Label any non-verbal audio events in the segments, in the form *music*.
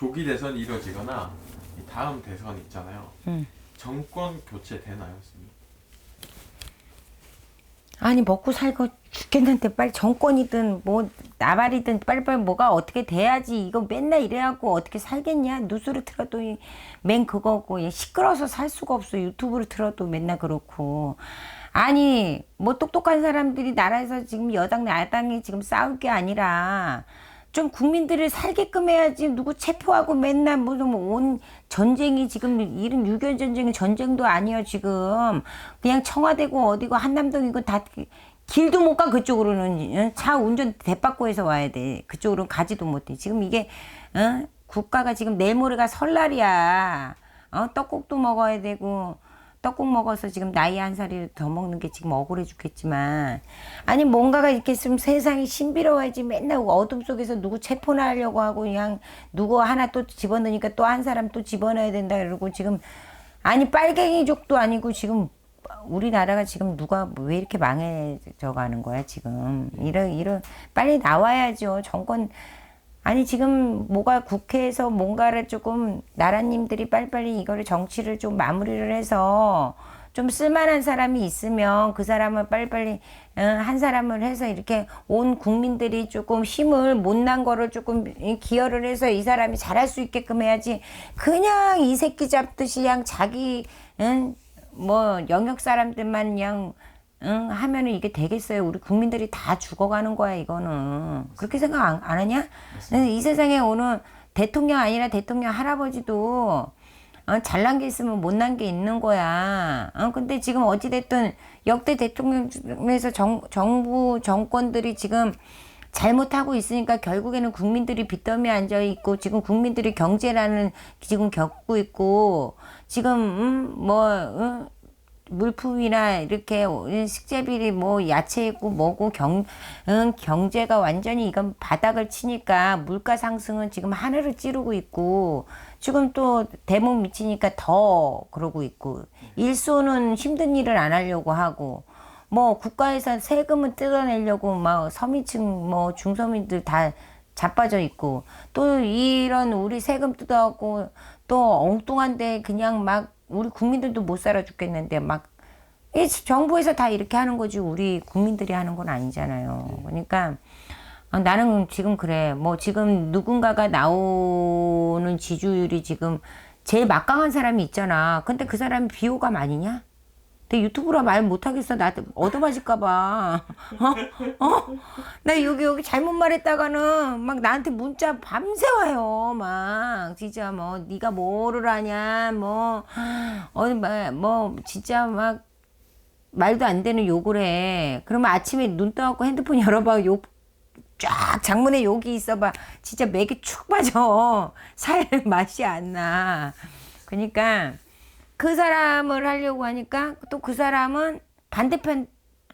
조기 대선이 이루어지거나 이 다음 대선 있잖아요. 음. 정권 교체 되나요, 선생님? 아니 먹고 살고 죽겠는데 빨리 정권이든 뭐 나발이든 빨리빨리 뭐가 어떻게 돼야지 이거 맨날 이래갖고 어떻게 살겠냐 뉴스를 틀어도 이- 맨 그거고 얘 시끄러워서 살 수가 없어 유튜브를 틀어도 맨날 그렇고 아니 뭐 똑똑한 사람들이 나라에서 지금 여당 야당이 지금 싸울 게 아니라 좀 국민들을 살게끔 해야지 누구 체포하고 맨날 뭐온 전쟁이 지금 이런 6.25 전쟁이 전쟁도 아니에요 지금 그냥 청와대고 어디고 한남동이고 다 길도 못 가 그쪽으로는 어? 차 운전 대받고 해서 와야 돼 그쪽으로는 가지도 못해 지금 이게 어? 국가가 지금 내일 모레가 설날이야 어? 떡국도 먹어야 되고 떡국 먹어서 지금 나이 한 살이 더 먹는 게 지금 억울해 죽겠지만 아니 뭔가가 이렇게 있으면 세상이 신비로워야지 맨날 어둠 속에서 누구 체포나 하려고 하고 그냥 누구 하나 또 집어넣으니까 또 한 사람 또 집어넣어야 된다 그러고 지금 아니 빨갱이족도 아니고 지금 우리나라가 지금 누가 왜 이렇게 망해져 가는 거야 지금? 이런 이런 빨리 나와야죠. 정권 아니 지금 뭐가 국회에서 뭔가를 조금 나라님들이 빨리빨리 이거를 정치를 좀 마무리를 해서 좀 쓸만한 사람이 있으면 그 사람을 빨리빨리 어, 한 사람을 해서 이렇게 온 국민들이 조금 힘을 못난 거를 조금 기여를 해서 이 사람이 잘할 수 있게끔 해야지 그냥 이 새끼 잡듯이 그냥 자기 응, 뭐 영역 사람들만 그냥 응, 하면은 이게 되겠어요. 우리 국민들이 다 죽어가는 거야, 이거는. 그렇게 생각 안, 안 하냐? 이 세상에 오늘 대통령 아니라 대통령 할아버지도 어, 잘난 게 있으면 못난 게 있는 거야. 어, 근데 지금 어찌됐든 역대 대통령에서 정, 정부, 정권들이 지금 잘못하고 있으니까 결국에는 국민들이 빚더미 앉아 있고 지금 국민들이 경제라는 지금 겪고 있고 지금 음, 뭐 음, 물품이나 이렇게 식재비리 뭐 야채 있고 뭐고 경 응, 경제가 완전히 이건 바닥을 치니까 물가 상승은 지금 하늘을 찌르고 있고 지금 또 대목 미치니까 더 그러고 있고 일소는 힘든 일을 안 하려고 하고 뭐 국가에서 세금을 뜯어내려고 막 서민층 뭐 중서민들 다 자빠져 있고 또 이런 우리 세금 뜯어갖고 또 엉뚱한데 그냥 막 우리 국민들도 못 살아 죽겠는데 막이 정부에서 다 이렇게 하는 거지 우리 국민들이 하는 건 아니잖아요. 그러니까 어, 나는 지금 그래. 뭐 지금 누군가가 나오는 지지율이 지금 제일 막강한 사람이 있잖아. 근데 그 사람이 비호감 아니냐? 근데 유튜브로 말 못하겠어. 나한테 얻어맞을까봐. 어? 어? 나 여기, 여기 잘못 말했다가는 막 나한테 문자 밤새 와요. 막, 진짜 뭐, 네가 뭐를 하냐, 뭐, 어디, 뭐, 뭐, 진짜 막, 말도 안 되는 욕을 해. 그러면 아침에 눈 떠갖고 핸드폰 열어봐. 욕, 쫙 장문에 욕이 있어봐. 진짜 맥이 축 빠져. *laughs* 살 맛이 안 나. 그러니까, 그 사람을 하려고 하니까 또 그 사람은 반대편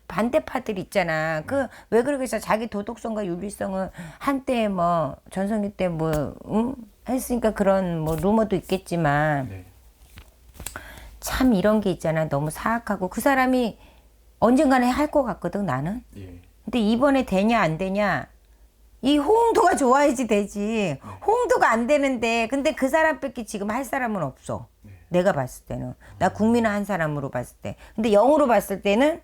반대파들 있잖아. 그 왜 그러겠어? 자기 도덕성과 윤리성을 한때 뭐 전성기 때뭐 응? 했으니까 그런 뭐 루머도 있겠지만 네. 참 이런 게 있잖아. 너무 사악하고 그 사람이 언젠가는 할 것 같거든 나는. 예. 근데 이번에 되냐 안 되냐 이 호응도가 좋아야지 되지 호응도가 안 되는데 근데 그 사람밖에 지금 할 사람은 없어 내가 봤을 때는. 나 국민을 한 사람으로 봤을 때. 근데 영으로 봤을 때는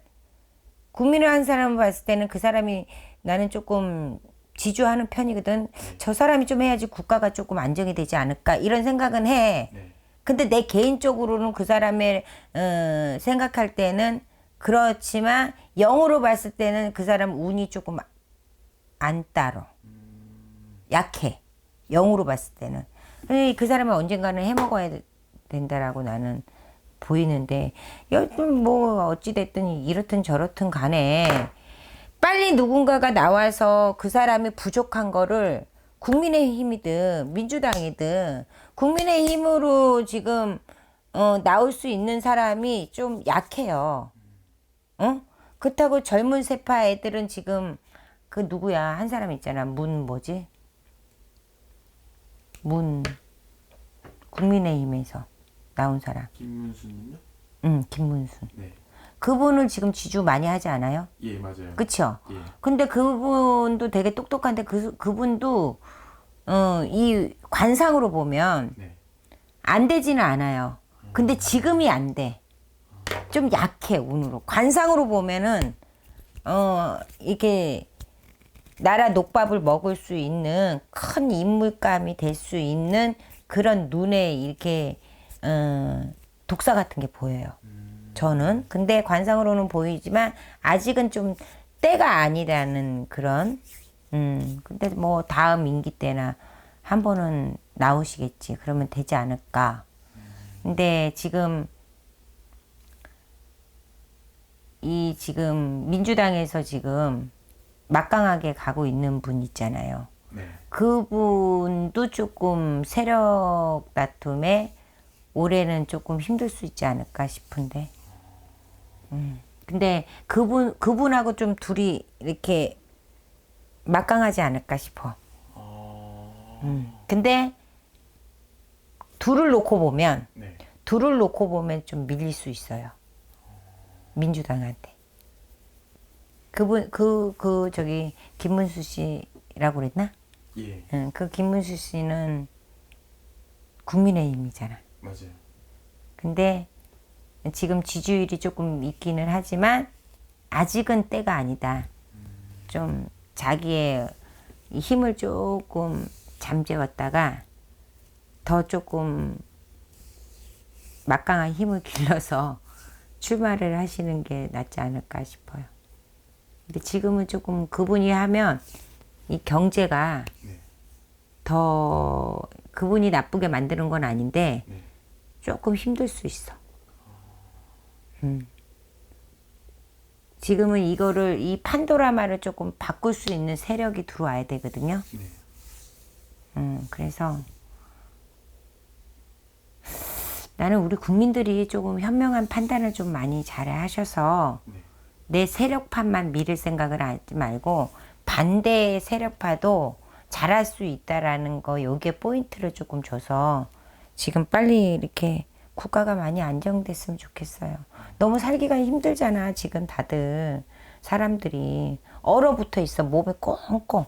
국민을 한 사람으로 봤을 때는 그 사람이 나는 조금 지주하는 편이거든. 저 사람이 좀 해야지 국가가 조금 안정이 되지 않을까. 이런 생각은 해. 네. 근데 내 개인적으로는 그 사람의 어, 생각할 때는 그렇지만 영으로 봤을 때는 그 사람 운이 조금 안 따로. 약해. 영으로 봤을 때는. 그 사람은 언젠가는 해먹어야 되- 된다라고 나는 보이는데 여튼 뭐 어찌 됐든 이렇든 저렇든 간에 빨리 누군가가 나와서 그 사람이 부족한 거를 국민의힘이든 민주당이든 국민의힘으로 지금 어, 나올 수 있는 사람이 좀 약해요. 어? 그렇다고 젊은 세파 애들은 지금 그 누구야 한 사람 있잖아 문 뭐지? 문 국민의힘에서 나온 사람. 김문수님요? 응 김문순. 네. 그분을 지금 지주 많이 하지 않아요? 예, 맞아요. 그쵸? 예. 근데 그분도 되게 똑똑한데 그, 그분도 어, 이 관상으로 보면 네. 안 되지는 않아요. 근데 지금이 안 돼. 좀 약해 운으로. 관상으로 보면은 어 이게 나라 녹밥을 먹을 수 있는 큰 인물감이 될 수 있는 그런 눈에 이렇게 어 독사 같은 게 보여요. 저는 근데 관상으로는 보이지만 아직은 좀 때가 아니라는 그런 음 근데 뭐 다음 임기 때나 한 번은 나오시겠지 그러면 되지 않을까 근데 지금 이 지금 민주당에서 지금 막강하게 가고 있는 분 있잖아요. 네. 그분도 조금 세력 다툼에 올해는 조금 힘들 수 있지 않을까 싶은데. 음. 근데 그분 그분하고 좀 둘이 이렇게 막강하지 않을까 싶어. 어... 음. 근데 둘을 놓고 보면 네. 둘을 놓고 보면 좀 밀릴 수 있어요. 민주당한테. 그분 그그 저기 김문수 씨라고 그랬나? 예. 응, 그 김문수 씨는 국민의힘이잖아. 맞아요. 근데 지금 지지율이 조금 있기는 하지만 아직은 때가 아니다. 좀 자기의 이 힘을 조금 잠재웠다가 더 조금 막강한 힘을 *laughs* 길러서 출마를 하시는 게 낫지 않을까 싶어요. 근데 지금은 조금 그분이 하면 이 경제가 네. 더 그분이 나쁘게 만드는 건 아닌데 네. 조금 힘들 수 있어. 음. 지금은 이거를 이 판도라마를 조금 바꿀 수 있는 세력이 들어와야 되거든요. 네. 음, 그래서 나는 우리 국민들이 조금 현명한 판단을 좀 많이 잘 하셔서 네. 내 세력파만 밀을 생각을 하지 말고 반대 세력파도 잘할 수 있다라는 거 요게 포인트를 조금 줘서 지금 빨리 이렇게 국가가 많이 안정됐으면 좋겠어요. 너무 살기가 힘들잖아 지금 다들 사람들이 얼어붙어 있어 몸에 꽁꽁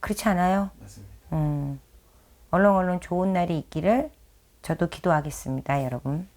그렇지 않아요? 맞습니다. 음, 얼른 좋은 날이 있기를 저도 기도하겠습니다, 여러분.